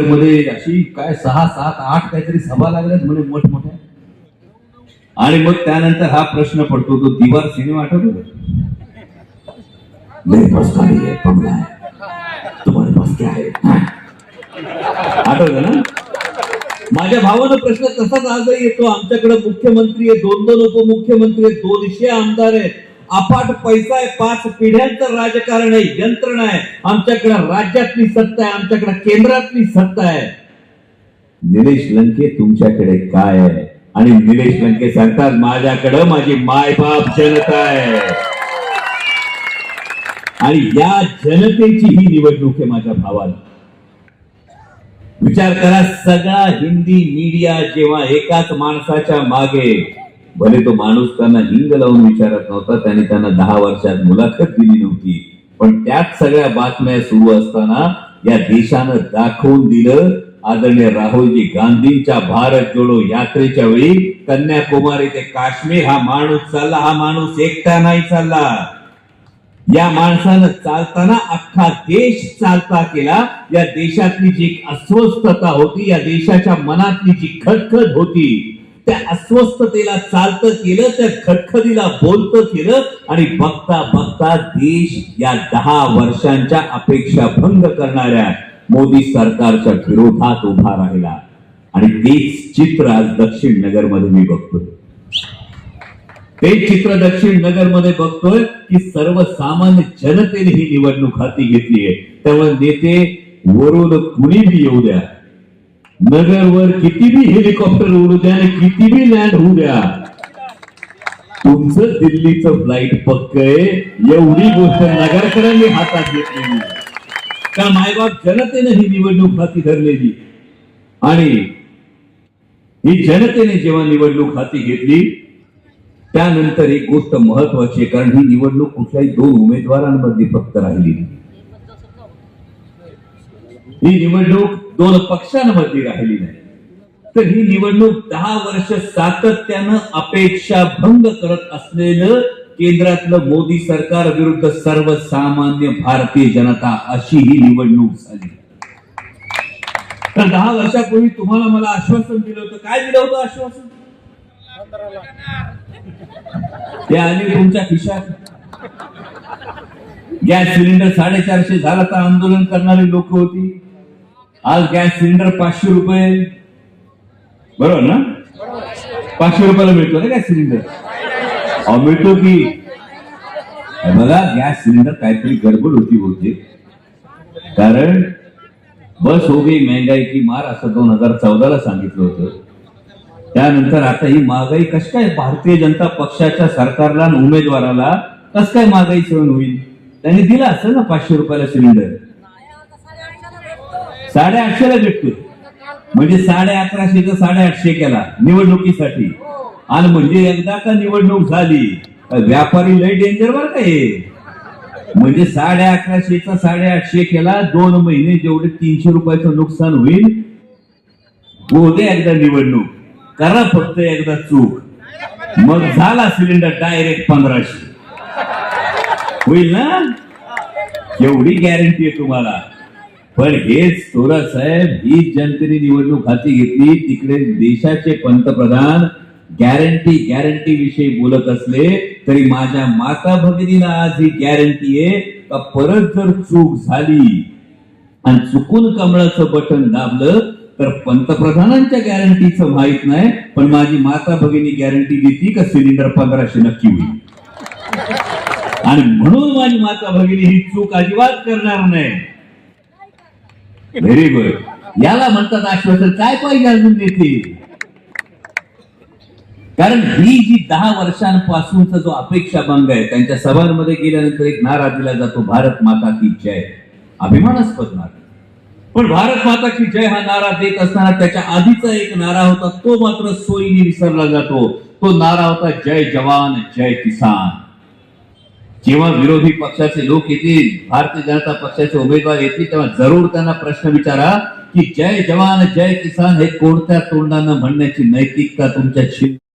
मध्ये अशी काय सहा सात आठ काहीतरी सभा लागल्यात म्हणे मोठमोठ्या. आणि मग त्यानंतर हा प्रश्न पडतो तो दिवार सिनेमा आठवतो का? मेरे पास गाड़ी है बंगला है। तुम्हारे पास क्या है? आठवतं ना? माझ्या भावानं प्रश्न तसाच आजही येतो. आमच्याकडे मुख्यमंत्री आहे दोन दोन उपमुख्यमंत्री आहेत दोनशे आमदार आहेत. अफाट पैसा आहे पाच पिढ्यांचं राजकारण आहे यंत्रणा आहे. आमच्याकडे राज्यातली सत्ता आहे आमच्याकडे केंद्रातली सत्ता आहे. निलेश लंके तुमच्याकडे काय आहे? आणि निलेश लंके सांगतात माझ्याकडे माझी मायबाप जनता आहे. आणि या जनतेची ही निवडणूक आहे माझ्या भावाला. विचार करा सगळा हिंदी मीडिया जेव्हा एकाच माणसाच्या मागे भले तो माणूस त्यांना हिंग लावून विचारत नव्हता त्याने त्यांना दहा वर्षात मुलाखत दिली नव्हती. पण त्याच सगळ्या बातम्या सुरू असताना या देशानं दाखवून दिलं आदरणीय राहुलजी गांधींच्या भारत जोडो यात्रेच्या वेळी कन्याकुमारी ते काश्मीर हा माणूस चालला हा माणूस एकटा नाही चालला. या माणसानं चालताना अख्खा देश चालता केला. या देशातली जी अस्वस्थता होती या देशाच्या मनातली जी खटखट होती त्या अस्वस्थतेला चालतं केलं त्या खटखटीला बोलतं केलं आणि बघता बघता देश या दहा वर्षांच्या अपेक्षा भंग करणाऱ्या मोदी सरकारच्या विरोधात उभा राहिला. आणि तेच चित्र आज दक्षिण नगरमध्ये मी बघतोय. ते चित्र दक्षिण नगरमध्ये बघतोय की सर्वसामान्य जनतेने ही निवडणूक हाती घेतली आहे. त्यामुळे नेते वरून कुणी बी येऊ द्या. नगरवर किती बी हेलिकॉप्टर उडू द्या आणि किती बी लँड होऊ द्या. तुमचं दिल्लीचं फ्लाईट पक्क आहे एवढी गोष्ट नगरकरांनी हातात घेतलेली. का मायबाप जनतेने ही निवडणूक हाती धरलेली? आणि ही जनतेने जेव्हा निवडणूक हाती घेतली त्यानंतर एक गोष्ट महत्वाची आहे कारण ही निवडणूक कुठल्याही दोन उमेदवारांमध्ये फक्त राहिली ही निवडणूक दोन पक्षांमध्ये राहिली नाही. तर ही निवडणूक दहा वर्ष सातत्यानं अपेक्षा भंग करत असलेलं केंद्रातलं मोदी सरकार विरुद्ध सर्वसामान्य भारतीय जनता अशी ही निवडणूक झाली. तर दहा वर्षापूर्वी तुम्हाला मला आश्वासन दिलं होतं. काय दिलं होतं आश्वासन? ते आले तुमच्या खिशात. गॅस सिलेंडर साडेचारशे झाला तर आंदोलन करणारी लोक होती. आज गॅस सिलेंडर पाचशे रुपये. बरोबर ना? पाचशे रुपयाला मिळतो ना गॅस सिलेंडर? अहो मिळतो की. बघा गॅस सिलेंडर काहीतरी गडबड होती होते कारण बस हो गई महंगाई की मार असं दोन हजार चौदाला सांगितलं होतं. त्यानंतर आता ही महागाई कशी काय भारतीय जनता पक्षाच्या सरकारला उमेदवाराला कस काय महागाई सहन होईल? त्यांनी दिला असेल ना पाचशे रुपयाला सिलेंडर? साडे आठशेला भेटतो म्हणजे साडे अकराशेचा साडे आठशे केला निवडणुकीसाठी. आणि म्हणजे एकदा का निवडणूक झाली व्यापारी लय डेंजर बर का हे? म्हणजे साडे अकराशेचा साडे आठशे केला दोन महिने जेवढे तीनशे रुपयाचं नुकसान होईल होते एकदा निवडणूक. करा फक्त एकदा चूक. मग झाला सिलेंडर डायरेक्ट पंधराशे. होईल ना? एवढी गॅरंटी आहे तुम्हाला. पण हेच थोरं साहेब ही जनतेने निवडणूक हाती घेतली. तिकडे देशाचे पंतप्रधान गॅरंटी गॅरंटी विषयी बोलत असले तरी माझ्या माता भगिनीला आज ही गॅरंटी आहे का परत जर चूक झाली आणि चुकून कमळाचं बटन दाबलं तर पंतप्रधानांच्या गॅरंटीचं माहीत नाही पण माझी माता भगिनी गॅरंटी देते का सिलेंडर पंधराशे नक्की होईल. आणि म्हणून माझी माता भगिनी ही चूक अजिबात करणार नाही. व्हेरी गुड याला म्हणतात आश्वासन काय पाहिजे अजून देते? कारण ही जी दहा वर्षांपासूनचा जो अपेक्षा भंग आहे त्यांच्या सभांमध्ये गेल्यानंतर एक नारा दिला जातो भारत माता की जय. अभिमानास्पद नारा. पण भारत माता की जय हा नारा देत असताना त्याच्या आधीचा एक नारा होता तो मात्र सोयीने विसरला जातो. तो नारा होता जय जवान जय किसान. जेव्हा विरोधी पक्षाचे लोक येतील भारतीय जनता पक्षाचे उमेदवार येतील तेव्हा जरूर त्यांना प्रश्न विचारा की जय जवान जय किसान हे कोणत्या तोंडानं म्हणण्याची नैतिकता तुमच्या शिव